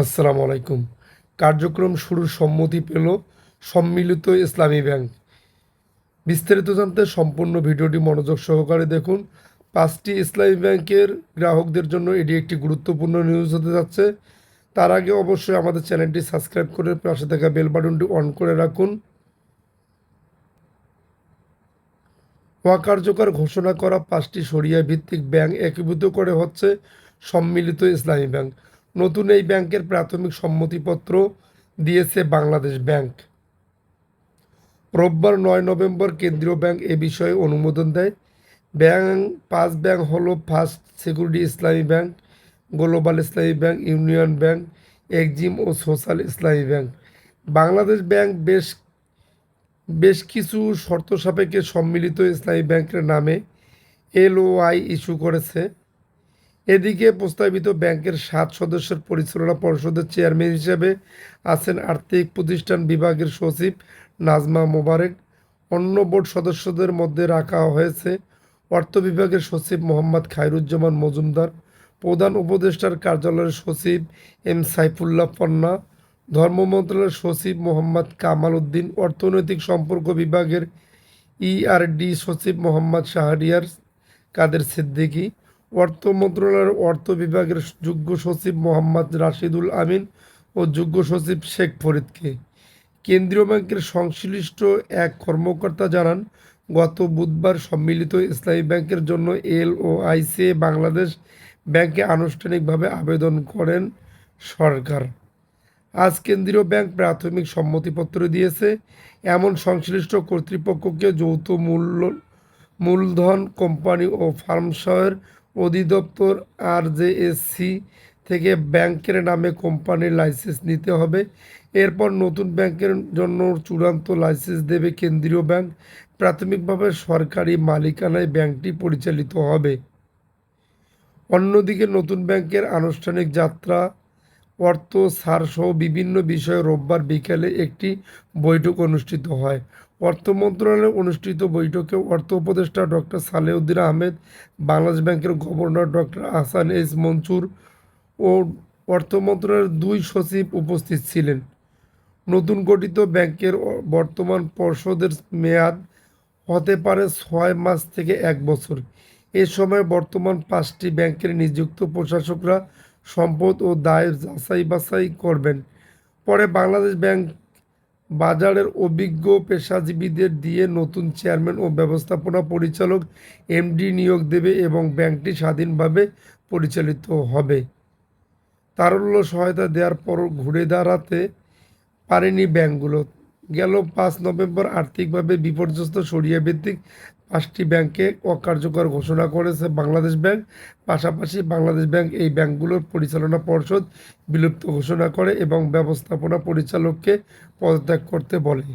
আসসালামু আলাইকুম। কার্যক্রম শুরুর সম্মতি পেল সম্মিলিত ইসলামী ব্যাংক। বিস্তারিত জানতে সম্পূর্ণ ভিডিওটি মনোযোগ সহকারে দেখুন। পাঁচটি ইসলামী ব্যাংকের গ্রাহকদের জন্য এটি একটি গুরুত্বপূর্ণ নিউজ হতে যাচ্ছে। তার আগে অবশ্যই আমাদের চ্যানেলটি সাবস্ক্রাইব করে পাশে থাকা বেল বাটনটি অন করে রাখুন। অকার্যকর ঘোষণা করা পাঁচটি সরিয়া ভিত্তিক ব্যাংক একীভূত করে হচ্ছে সম্মিলিত ইসলামী ব্যাংক। নতুন এই ব্যাংকের প্রাথমিক সম্মতিপত্র দিয়েছে বাংলাদেশ ব্যাংক। রোববার নয় নভেম্বর কেন্দ্রীয় ব্যাংক এ বিষয়ে অনুমোদন দেয়। ব্যাংক পাঁচ ব্যাংক হলো first security Islami bank, global Islami bank, union bank, Exim ও social Islami bank. Bangladesh bank বেশ বেশ কিছু শর্ত সাপেক্ষে সম্মিলিত ইসলামী ব্যাংকের নামে এলওআই ইস্যু করেছে। এদিকে প্রস্তাবিত ব্যাংকের সাত সদস্যের পরিচালনা পর্ষদের চেয়ারম্যান হিসেবে আছেন আর্থিক প্রতিষ্ঠান বিভাগের সচিব নাজমা মোবারক। অন্য বোর্ড সদস্যদের মধ্যে রাখা হয়েছে অর্থ বিভাগের সচিব মোহাম্মদ খায়রুজ্জামান মজুমদার, প্রধান উপদেষ্টার কার্যালয়ের সচিব এম সাইফুল্লাহ পন্না ধর্ম মন্ত্রণালয়ের সচিব মোহাম্মদ কামাল উদ্দিন, অর্থনৈতিক সম্পর্ক বিভাগের ইআরডি সচিব মোহাম্মদ শাহরিয়ার কাদের সিদ্দিকী অর্থ মন্ত্রণালয়ের অর্থ বিভাগের যুগ্ম সচিব মোহাম্মদ রাশিদুল আমিন ও যুগ্ম সচিব শেখ ফরিদকে। কেন্দ্রীয় ব্যাংকের সংশ্লিষ্ট এক কর্মকর্তা জানান, গত বুধবার সম্মিলিত ইসলামী ব্যাংকের জন্য এল ও আইসিএ বাংলাদেশ ব্যাংকে আনুষ্ঠানিকভাবে আবেদন করেন সরকার। আজ কেন্দ্রীয় ব্যাংক প্রাথমিক সম্মতিপত্র দিয়েছে। এমন সংশ্লিষ্ট কর্তৃপক্ষকে যৌথ মূল্য মূলধন কোম্পানি ও ফার্মসয়ের অধিদপ্তর আর জে জেএসসি থেকে ব্যাংকের নামে কোম্পানির লাইসেন্স নিতে হবে। এরপর নতুন ব্যাংকের জন্য চূড়ান্ত লাইসেন্স দেবে কেন্দ্রীয় ব্যাংক। প্রাথমিকভাবে সরকারি মালিকানায় ব্যাংকটি পরিচালিত হবে। অন্যদিকে নতুন ব্যাংকের আনুষ্ঠানিক যাত্রা অর্থ ছাড়সহ বিভিন্ন বিষয়ে রোববার বিকেলে একটি বৈঠক অনুষ্ঠিত হয়। অর্থ মন্ত্রণালয়ে অনুষ্ঠিত বৈঠকে অর্থ উপদেষ্টা ডক্টর সালেউদ্দিন আহমেদ, বাংলাদেশ ব্যাংকের governor doctor Ahsan S Mansur ও অর্থ মন্ত্রণালয়ের দুই সচিব উপস্থিত ছিলেন। নতুন গঠিত ব্যাংকের বর্তমান পর্ষদের মেয়াদ হতে পারে ছয় মাস থেকে এক বছর। এ সময় বর্তমান পাঁচটি ব্যাংকের নিযুক্ত প্রশাসকরা সম্পদ ও দায় যাচাই বাছাই করবেন। পরে বাংলাদেশ ব্যাংক বাজারের অভিজ্ঞ পেশাজীবীদের দিয়ে নতুন চেয়ারম্যান ও ব্যবস্থাপনা পরিচালক এমডি নিয়োগ দেবে এবং ব্যাংকটি স্বাধীনভাবে পরিচালিত হবে। তারল্য সহায়তা দেওয়ার পর ঘুরে দাঁড়াতে পারেনি ব্যাংকগুলো। গেল পাঁচ নভেম্বর আর্থিকভাবে বিপর্যস্ত সরিয়া ভিত্তিক পাঁচটি ব্যাংকে অকার্যকর ঘোষণা করেছে বাংলাদেশ ব্যাংক। পাশাপাশি বাংলাদেশ ব্যাংক এই ব্যাংকগুলোর পরিচালনা পর্ষদ বিলুপ্ত ঘোষণা করে এবং ব্যবস্থাপনা পরিচালককে পদত্যাগ করতে বলে।